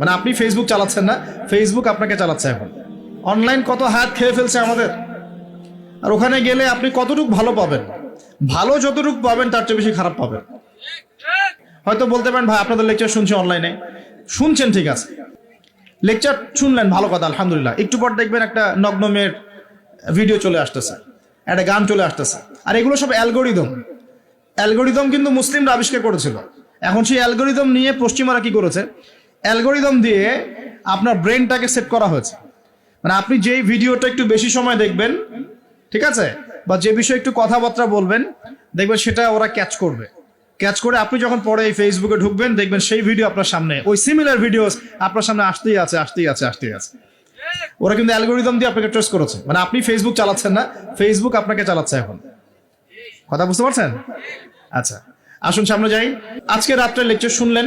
মানে আপনি ফেসবুক চালাচ্ছেন না ফেসবুক আপনাকে চালাচ্ছে এখন। অনলাইন কত হাত খেয়ে ফেলছে আমাদের? আর ওখানে গেলে আপনি কতটুকু ভালো পাবেন? ভালো যতটুকু পাবেন, তার চেয়ে বেশি খারাপ পাবেন। হয়তো বলতে পারেন, ভাই, আপনাদের লেকচার শুনছি অনলাইনে শুনছেন, ঠিক আছে। লেকচার শুনলেন, ভালো কথা, আলহামদুলিল্লাহ। একটু পর দেখবেন একটা নগ্ন মেয়ের ভিডিও চলে আসতেছে, একটা গান চলে আসতেছে। আর এগুলো সব অ্যালগোরিদম অ্যালগোরিদম কিন্তু মুসলিমরা আবিষ্কার করেছিল। এখন সেই অ্যালগোরিদম নিয়ে পশ্চিমারা কি করেছে? অ্যালগোরিদম দিয়ে আপনার ব্রেনটাকে সেট করা হয়েছে। মানে আপনি যেই ভিডিওটা একটু বেশি সময় দেখবেন, ঠিক আছে? বা যে বিষয়ে একটু কথাবার্তা বলবেন, দেখবেন সেটা ওরা ক্যাচ করবে। ক্যাচ করে আপনি যখন পরে এই ফেসবুকে ঢুকবেন, দেখবেন সেই ভিডিও আপনার সামনে, ওই সিমিলার ভিডিওস আপনার সামনে আসতেই আছে আসতেই আছে আসতেই আছে। ওরা কিন্তু অ্যালগোরিদম দিয়ে আপনাকে ট্রেস করেছে। মানে আপনি ফেসবুক চালাচ্ছেন না ফেসবুক আপনাকে চালাচ্ছে এখন। কথা বুঝতে পারছেন? আচ্ছা আসুন সামনে যাই। আজকে রাত্রে লেকচার শুনলেন।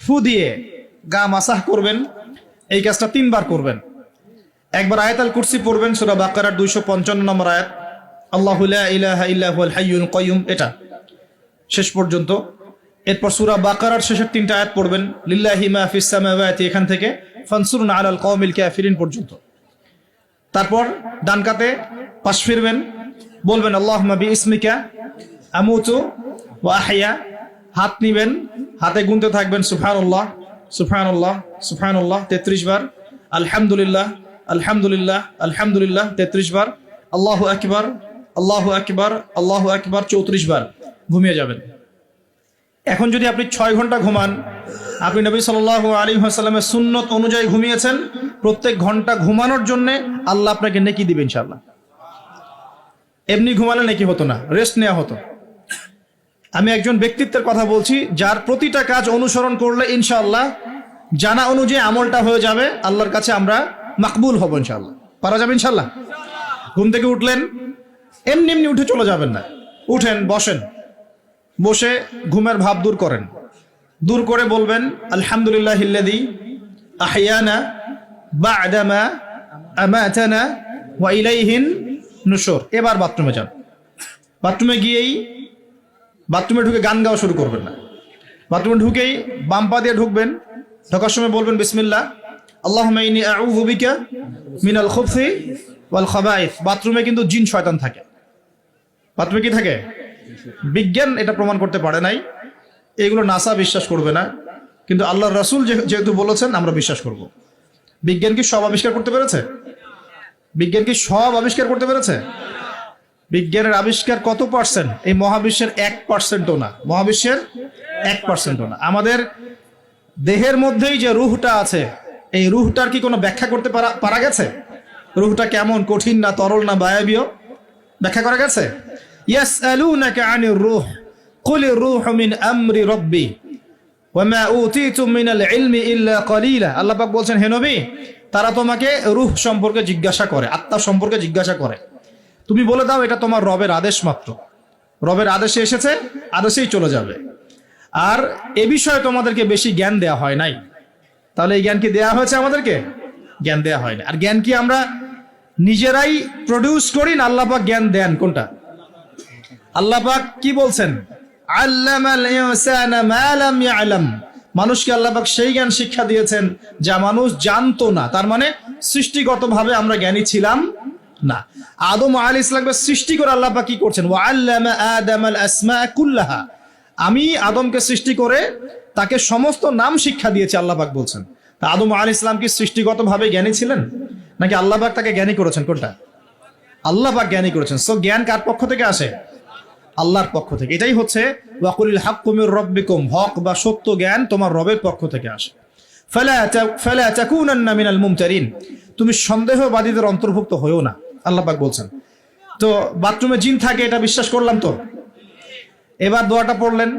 ফু দিয়ে গা মাসাহ করবেন। এই কাজটা তিনবার করবেন। একবার আয়াতাল কুরসি পড়বেন, সুরা বাকারার দুইশো পঞ্চান্ন নম্বর আয়াত। আল্লাহ হাইয়ুল কয়ুম এটা। শেষ পর্যন্ত। এরপর সুরা বাকারার শেষের তিনটা আয়াত পড়বেন। লিল্লাহি মা ফিস সামাওয়াতি, এখান থেকে ফানসুরুন আলাল কওমিল কাফিরিন পর্যন্ত। তারপর ডান কাতে পাশ ফিরবেন। বলবেন আল্লাহ বি ইসমিকা আমুতু ও আহিয়া। হাত নিবেন। হাতে গুনতে থাকবেন সুফানুল্লাহ সুফানুল্লাহ সুফানুল্লাহ তেত্রিশ বার। আলহামদুলিল্লাহ আলহামদুলিল্লাহ আলহামদুলিল্লাহ, তেত্রিশ বার। আল্লাহ আকবার আল্লাহ আকবার আল্লাহ আকবার, চৌত্রিশ বার ঘুমিয়ে যাবেন। এখন যদি আপনি ছয় ঘণ্টা ঘুমান, আপনি নবী সাল আলী সাল্লামের সুন্নত অনুযায়ী ঘুমিয়েছেন, প্রত্যেক ঘণ্টা ঘুমানোর জন্য আল্লাহ আপনাকে নেকি দিবে ইনশাল্লাহ এমনি ঘুমালে নেকি হতো না রেস্ট নেওয়া হতো। আমি একজন ব্যক্তিত্বের কথা বলছি, যার প্রতিটা কাজ অনুসরণ করলে ইনশাআল্লাহ জানা অনুযায়ী আমলটা হয়ে যাবে। আল্লাহর কাছে আমরা মাকবুল হব ইনশাআল্লাহ। পারা যাবে ইনশাআল্লাহ? ঘুম থেকে উঠলেন, এমনি এমনি উঠে চলে যাবেন না। উঠেন, বসেন। বসে ঘুমের ভাব দূর করেন। দূর করে বলবেন, আলহামদুলিল্লাহ হিল্লাদি আহিয়ানা বা'দামা আমাতানা ওয়া ইলাইহিন নুশুর। এবার বাথরুমে যান। বাথরুমে গিয়েই বাথরুমে ঢুকে গান গাওয়া শুরু করবেন না। বাথরুমে ঢুকেই বাম পা দিয়ে ঢুকবেন, ঢোকার সময় বলবেন, বিসমিল্লাহ। আল্লাহ ইনি আউযু মিনাল খুবসি ওয়াল খাবাইথ বাথরুমে কিন্তু জিন শয়তান থাকে। বাথরুমে কি থাকে? বিজ্ঞান এটা প্রমাণ করতে পারে নাই। এগুলো নাসা বিশ্বাস করবে না। কিন্তু আল্লাহ রাসূল যেহেতু বলেছেন, আমরা বিশ্বাস করব। বিজ্ঞান কি সব আবিষ্কার করতে পেরেছে? বিজ্ঞান কি সব আবিষ্কার করতে পেরেছে? বিজ্ঞানের আবিষ্কার কত পার্সেন্ট এই মহাবিশ্বের এক পার্সেন্টও না। মহাবিশ্বের এক পার্সেন্টও না। আমাদের দেহের মধ্যেই যে রুহটা আছে, এই রুহটার কি কোনো ব্যাখ্যা করতে পারা পারা গেছে? রুহটা কেমন কঠিন না তরল না বায়াবীয়? ব্যাখ্যা করা গেছে? ইয়াসআলুনাকা আনির রূহ, কুলির রূহু মিন আমরি রাব্বি ওয়ামা উতিতুম মিনাল ইলমি ইল্লা কলিলা। আল্লাহ পাক বলছেন, হে নবী, তারা তোমাকে রুহ সম্পর্কে জিজ্ঞাসা করে, আত্মা সম্পর্কে জিজ্ঞাসা করে। তুমি বলে দাও এটা তোমার রবের আদেশ মাত্র। রবের আদেশে এসেছে, আদেশেই চলে যাবে। আর এ বিষয়ে তোমাদেরকে বেশি জ্ঞান দেয়া হয় নাই। তাহলে এই জ্ঞান কি দেয়া হয়েছে আমাদেরকে? জ্ঞান দেয়া হয় না আর জ্ঞান কি আমরা নিজেরাই প্রডিউস করি না আল্লাহ পাক জ্ঞান দেন কোনটা? আল্লাহ পাক কি বলছেন? মানুষকে আল্লাহ পাক সেই জ্ঞান শিক্ষা দিয়েছেন যা মানুষ জানতো না। তার মানে সৃষ্টিগতভাবে আমরা জ্ঞানী ছিলাম। না। আদম আলী ইসলামকে সৃষ্টি করে আল্লাহ কি করছেন? আমি আদমকে সৃষ্টি করে তাকে সমস্ত নাম শিক্ষা দিয়েছে, আল্লাহ পাক বলছেন। তা আদম আলী ইসলাম কি সৃষ্টিগতভাবে জ্ঞানী ছিলেন? নাকি আল্লাহ পাক তাকে জ্ঞানী করেছেন? কোনটা? আল্লাহ পাক জ্ঞানী করেছেন। সো জ্ঞান কার পক্ষ থেকে আসে? আল্লাহর পক্ষ থেকে। এটাই হচ্ছে, ওয়াকুলিল হাক্কুমির রব্বিকুম। হক বা সত্য জ্ঞান তোমার রবের পক্ষ থেকে আসে। ফালা ফালা তাকুনান্না মিনাল মুমতারিন। তুমি সন্দেহবাদীদের অন্তর্ভুক্ত হয়েও না, আল্লাহ পাক বলছেন। তো বাথরুমে জিন থাকে, এটা বিশ্বাস করলাম তো। এবার দোয়াটা পড়লেন,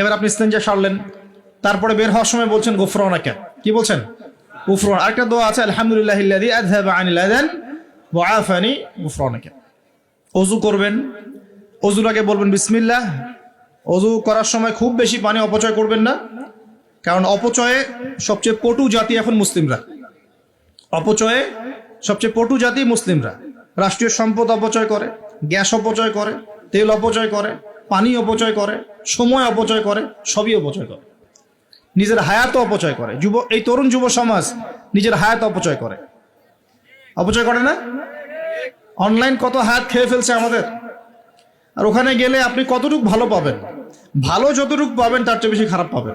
এবার আপনি ইস্তেঞ্জা সারলেন, তারপরে বের হওয়ার সময় বলছেন গোফরনাকে কি বলছেন? গুফরান আরেকটা দোয়া আছে, আলহামদুলিল্লাহ ইল্লাযী আযহাবা আনিল আযান ওয়া আফানি গুফরানাকা অজু করবেন, অজুর আগে বলবেন, বিসমিল্লাহ। অজু করার সময় খুব বেশি পানি অপচয় করবেন না, কারণ অপচয়ে সবচেয়ে পটু জাতি এখন মুসলিমরা। অপচয়ে সবচেয়ে পটু জাতি মুসলিমরা। রাষ্ট্রীয় সম্পদ অপচয় করে, গ্যাস অপচয় করে, তেল অপচয় করে, পানি অপচয় করে, সময় অপচয় করে, সবই অপচয় করে। নিজের হায়াত অপচয় করে। যুব, এই তরুণ যুব সমাজ নিজের হায়াত অপচয় করে। অপচয় করে না? অনলাইন কত হায়াত খেয়ে ফেলছে আমাদের? আর ওখানে গেলে আপনি কতটুকু ভালো পাবেন? ভালো যতটুকু পাবেন, তার চেয়ে বেশি খারাপ পাবেন।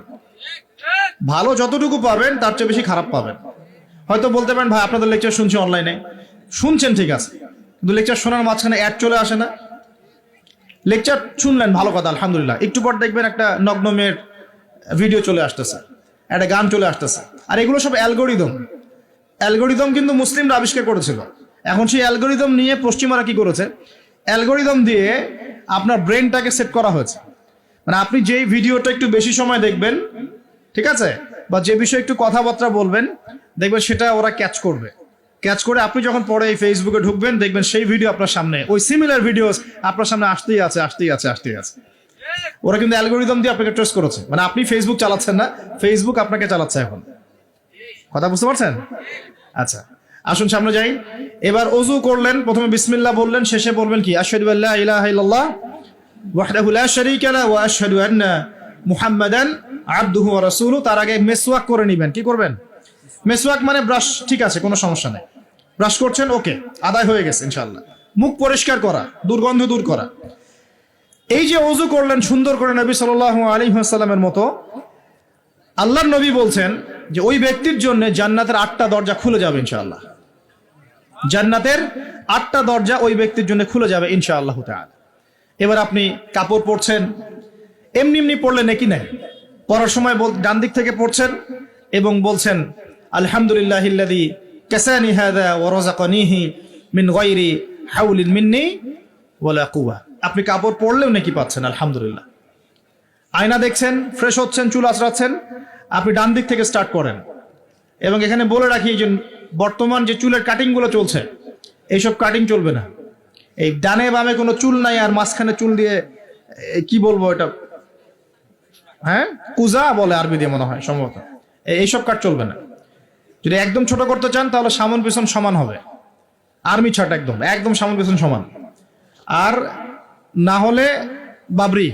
ভালো যতটুকু পাবেন, তার চেয়ে বেশি খারাপ পাবেন। হয়তো বলতে পারেন, ভাই, আপনাদের লেকচার শুনছি অনলাইনে শুনছেন, ঠিক আছে। কিন্তু লেকচার শোনার মাঝখানে অ্যাড চলে আসে না। লেকচার শুনলেন, ভালো কথা, আলহামদুলিল্লাহ। একটু পর দেখবেন একটা নগ্ন মেয়ের ভিডিও চলে আসতেছে, একটা গান চলে আসতেছে। আর এগুলো সব অ্যালগোরিদম অ্যালগোরিদম কিন্তু মুসলিমরা আবিষ্কার করেছিল। এখন সেই অ্যালগোরিদম নিয়ে পশ্চিমারা কি করেছে? অ্যালগোরিদম দিয়ে আপনার ব্রেনটাকে সেট করা হয়েছে। মানে আপনি যেই ভিডিওটা একটু বেশি সময় দেখবেন, ঠিক আছে? বা যে বিষয়ে একটু কথাবার্তা বলবেন দেখবেন সেটা ওরা ক্যাচ করবে। ক্যাচ করে আপনি যখন পরে এই ফেসবুকে ঢুকবেন, দেখবেন সেই ভিডিও আপনার সামনে, ওই সিমিলার ভিডিওস আপনার সামনে আসতেই আছে আসতেই আছে আসতেই আছে। ওরা কিন্তু অ্যালগোরিদম দিয়ে আপনাকে ট্রেস করেছে। মানে আপনি ফেসবুক চালাচ্ছেন না ফেসবুক আপনাকে চালাচ্ছে এখন। কথা বুঝতে পারছেন? আচ্ছা আসুন সামনে যাই। এবার অজু করলেন, প্রথমে বিসমিল্লাহ বললেন, শেষে বলবেন কি? আশহাদু আল্লা ইলাহা ইল্লাল্লাহ, ওয়াহদাহু লা শারীকা লা ওয়া আশহাদু আন্না মুহাম্মাদান আবদুহু ওয়া রাসূলুহু। তার আগে মেসওয়াক করে নেবেন। কি করবেন? মেসওয়াক মানে ব্রাশ, ঠিক আছে, কোনো সমস্যা নেই। ব্রাশ করছেন, ওকে, আদায় হয়ে গেছে, ইনশাআল্লাহ। মুখ পরিষ্কার করা, দুর্গন্ধ দূর করা। এই যে অজু করলেন, সুন্দর করে নবী সাল্লাল্লাহু আলাইহি ওয়াসাল্লামের মতো, আল্লাহর নবী বলছেন যে ওই ব্যক্তির জন্য জান্নাতের আটটা দরজা খুলে যাবে, ইনশাআল্লাহ। জান্নাতের আটটা দরজা ওই ব্যক্তির জন্য খুলে যাবে, ইনশাআল্লাহ তাআলা। এবার আপনি কাপড় পরছেন, এমনি এমনি পড়লে নাকি নাই পড়ার সময় ডান দিক থেকে পড়ছেন এবং বলছেন আলহামদুলিল্লাহ ইল্লাযী কাসানি মিন গায়রি হাউলিন মিন্নি ওয়ালা কুওয়া। আপনি কাপড় পরলেও নাকি পাচ্ছেন, আলহামদুলিল্লাহ। আয়না দেখছেন ফ্রেশ হচ্ছেন, চুল আঁচড়াচ্ছেন, আপনি ডান দিক থেকে স্টার্ট করেন। এবং এখানে বলে রাখি যে বর্তমান যে চুলের কাটিংগুলো চলছে, এইসব কাটিং চলবে না। এই ডানে বামে কোনো চুল নাই, আর মাঝখানে চুল দিয়ে কি বলব এটা? হ্যাঁ? কুজা বলে আরবি দিয়ে মনে হয়, সম্ভবত। এইসব কাট চলবে না। যদি একদম ছোট করতে চান, তাহলে সামন পেছন সমান হবে। আর্মি ছাট একদম একদম সামন পেছন সমান। আর না হলে বাবরি,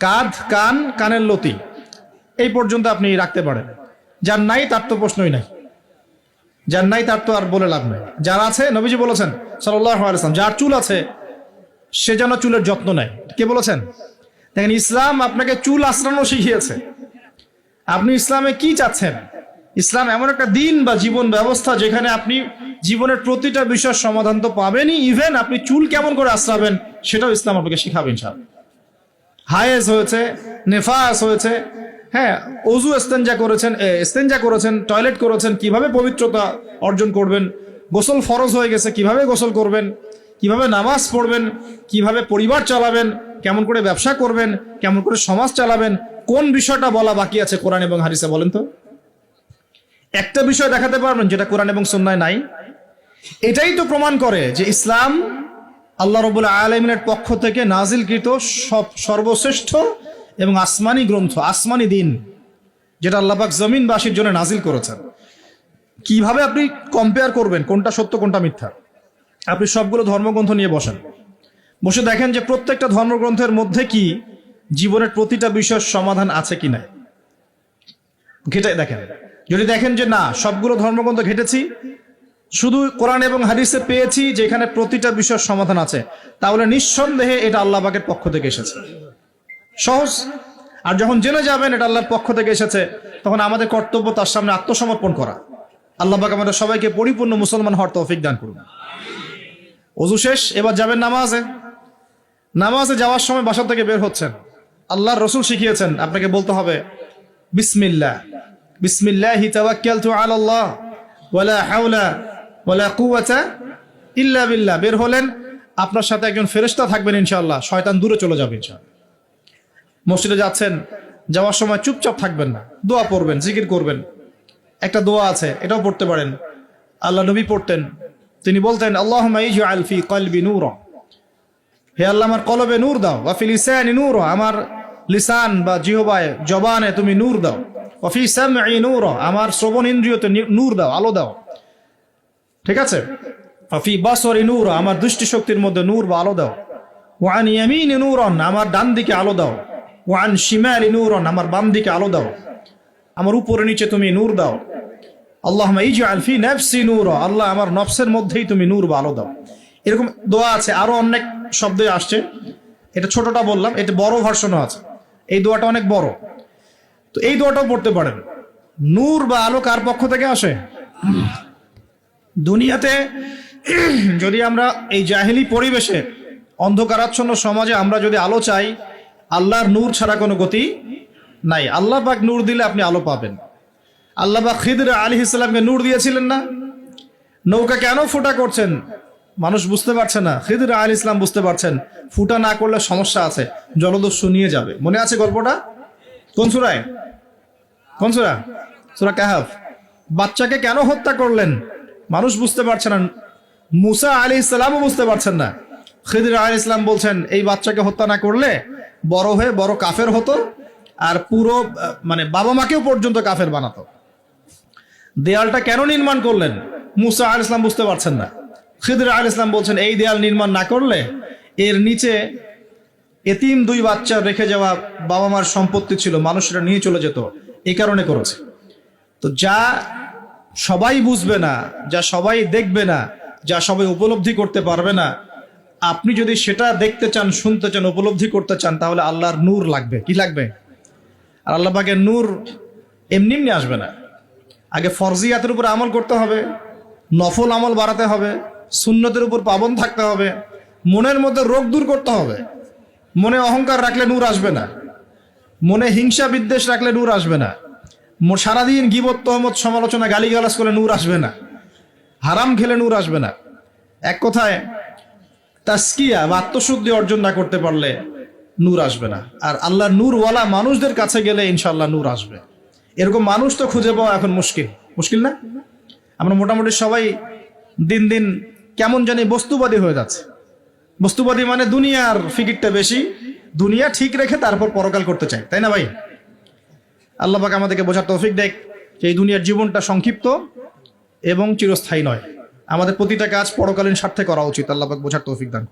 কাঁধ, কান, কানের লতি, এই পর্যন্ত আপনি রাখতে পারেন। যার নাই তার তো প্রশ্নই নাই। যার নাই তার তো আর বলে লাভ নাই। যার আছে, নবীজি বলেছেন সাল্লাম যার চুল আছে, সে যেন চুলের যত্ন নেয়। কে বলেছেন? দেখেন, ইসলাম আপনাকে চুল আশ্রানো শিখিয়েছে। আপনি ইসলামে কি চাচ্ছেন? ইসলাম এমন একটা দিন বা জীবন ব্যবস্থা যেখানে আপনি জীবনের প্রতিটা বিষয়ের সমাধান তো পাবেনই। ইভেন আপনি চুল কেমন করে আশ্রাবেন সেটাও ইসলাম আপনাকে শিখাবেন সব হায়েজ হয়েছে, নেফাস হয়েছে হ্যাঁ অজু এস্তেঞ্জা করেছেন এস্তেঞ্জা করেছেন, টয়লেট করেছেন, কীভাবে পবিত্রতা অর্জন করবেন, গোসল ফরজ হয়ে গেছে, কীভাবে গোসল করবেন, কীভাবে নামাজ পড়বেন, কীভাবে পরিবার চালাবেন, কেমন করে ব্যবসা করবেন, কেমন করে সমাজ চালাবেন, কোন বিষয়টা বলা বাকি আছে কোরআন এবং হারিসে বলেন তো? একটা বিষয় দেখাতে পারবেন যেটা কোরআন এবং সন্ন্যায় নাই। এটাই তো প্রমাণ করে যে ইসলাম আল্লাহ রবুল আলমিনের পক্ষ থেকে নাজিলকৃত সব সর্বশ্রেষ্ঠ এবং আসমানি গ্রন্থ, আসমানি দিন, যেটা আল্লাপাক জমিনবাসীর জন্য নাজিল করেছেন। কীভাবে আপনি কম্পেয়ার করবেন কোনটা সত্য, কোনটা মিথ্যা? আপনি সবগুলো ধর্মগ্রন্থ নিয়ে বসেন। বসে দেখেন যে প্রত্যেকটা ধর্মগ্রন্থের মধ্যে কি জীবনের প্রতিটা বিষয়ের সমাধান আছে কি না ঘেটে দেখেন। যদি দেখেন যে না, সবগুলো ধর্মগ্রন্থ ঘেটেছি, শুধু কোরআন এবং হাদিসে পেয়েছি যেখানে প্রতিটা বিষয়ের সমাধান আছে, তাহলে নিঃসন্দেহে এটা আল্লাহ পাকের পক্ষ থেকে এসেছে। সহজ। আর যখন জেনে যাবেন এটা আল্লাহর পক্ষ থেকে এসেছে, তখন আমাদের কর্তব্য তার সামনে আত্মসমর্পণ করা। আল্লাহ পাক আমাদের সবাইকে পরিপূর্ণ মুসলমান হওয়ার তৌফিক দান করুন। অজু শেষ, এবার যাবেন নামাজে। নামাজে যাওয়ার সময় বাসা থেকে বের হচ্ছেন। আল্লাহর রসুল শিখিয়েছেন, আপনাকে বলতে হবে, বিসমিল্লাহ। বিসমিল্লাহি তাওয়াক্কালতু আলাল্লাহ, ওয়ালা হাওলা ওয়ালা কুওয়াতা ইল্লা বিল্লাহ। বের হলেন, আপনার সাথে একজন ফেরেশতা থাকবেন ইনশাআল্লাহ, শয়তান দূরে চলে যাবে ইনশাআল্লাহ। মসজিদে যাচ্ছেন, যাওয়ার সময় চুপচাপ থাকবেন না, দোয়া পড়বেন, জিকির করবেন। একটা দোয়া আছে, এটাও পড়তে পারেন। আল্লাহ নবী পড়তেন, তিনি বলতেন আল্লাহ আলফি কলবি নূর। হে আল্লাহ, আমার কলবে নূর দাও ওয়াফি লিসানি নূর। আমার লিসান বা জিহবায়, জবানে তুমি নূর দাও। নূর আমার শ্রবণ ইন্দ্রিয়তে নূর দাও, আলো দাও। ঠিক আছে? ওয়াফি বাসরি নূর আমার দৃষ্টি শক্তির মধ্যে নূর বা আলো দাও। ওয়ান ইয়ামিনি নূরন আমার ডান দিকে আলো দাও। ওয়ান শিমালি নূরন আমার বাম দিকে আলো দাও। আমার উপরে নিচে তুমি নূর দাও। আল্লাহ ইজআল ফি নাফসি নূর আল্লাহ আমার নফসের মধ্যেই তুমি নূর বা আলো দাও। এরকম দোয়া আছে, আরও অনেক শব্দে আসছে। এটা ছোটটা বললাম এটা বড় ভার্সনও আছে। এই দোয়াটা অনেক বড়। তো এই দোয়াটাও পড়তে পারেন। নূর বা আলো কার পক্ষ থেকে আসে? দুনিয়াতে যদি আমরা এই জাহেলি পরিবেশে অন্ধকারাচ্ছন্ন সমাজে আমরা যদি আলো চাই, আল্লাহর নূর ছাড়া কোনো গতি নাই। আল্লাহ পাক নূর দিলে আপনি আলো পাবেন। আল্লাহ পাক খিদর আলী ইসলামকে নূর দিয়েছিলেন না? নৌকা কেন ফুটা করছেন? মানুষ বুঝতে পারছে না। খিদর আলী ইসলাম বুঝতে পারছেন। ফুটা না করলে সমস্যা আছে। জলদস্যু নিয়ে যাবে। মনে আছে গল্পটা? কোন সুরায়? কোন সুরা? সুরা কাহাফ। বাচ্চাকে কেন হত্যা করলেন? মানুষ বুঝতে পারছে না। মুসা আলী ইসলামও বুঝতে পারছেন না। খিদির আলী ইসলাম বলছেন, এই বাচ্চাকে হত্যা না করলে বড় হয়ে বড় কাফের হতো আর পুরো মানে বাবা মাকেও পর্যন্ত কাফের বানাতো। দেয়ালটা কেন নির্মাণ করলেন? মুসা আল ইসলাম বুঝতে পারছেন না। খিদির আল ইসলাম বলছেন, এই দেয়াল নির্মাণ না করলে এর নিচে এতিম দুই বাচ্চা রেখে যাওয়া বাবা মার সম্পত্তি ছিল। মানুষরা নিয়ে চলে যেত। এই কারণে করেছে। তো যা সবাই বুঝবে না, যা সবাই দেখবে না, যা সবাই উপলব্ধি করতে পারবে না, আপনি যদি সেটা দেখতে চান, শুনতে চান, উপলব্ধি করতে চান, তাহলে আল্লাহর নূর লাগবে। কি লাগবে? আর আল্লাহ পাকের নূর এমনি এমনি আসবে না। আগে ফরজিয়াতের উপর আমল করতে হবে, নফল আমল বাড়াতে হবে, সুন্নতের উপর পাবন থাকতে হবে, মনের মধ্যে রোগ দূর করতে হবে। মনে অহংকার রাখলে নূর আসবে না। মনে হিংসা বিদ্বেষ রাখলে নূর আসবে না। সারাদিন গিবত তহমত সমালোচনা গালিগালাজ করে নূর আসবে না। হারাম খেলে নূর আসবে না। এক কথায় তাস্কিয়া বা আত্মশুদ্ধি অর্জন না করতে পারলে নূর আসবে না। আর আল্লাহ নূরওয়ালা মানুষদের কাছে গেলে ইনশাল্লাহ নূর আসবে। এরকম মানুষ তো খুঁজে পাওয়া এখন মুশকিল। মুশকিল না? আমরা মোটামুটি সবাই দিন দিন কেমন জানি বস্তুবাদী হয়ে যাচ্ছে। বস্তুবাদী মানে দুনিয়ার ফিকিরটা বেশি দুনিয়া ঠিক রেখে তারপর পরকাল করতে চাই তাই না ভাই আল্লাহ আমাদেরকে বোঝার তৌফিক দেখ যে এই দুনিয়ার জীবনটা সংক্ষিপ্ত এবং চিরস্থায়ী নয় আমাদের প্রতিটা কাজ পরকালীন স্বার্থে করা উচিত, আল্লাহ পাক বোঝার তৌফিক দান।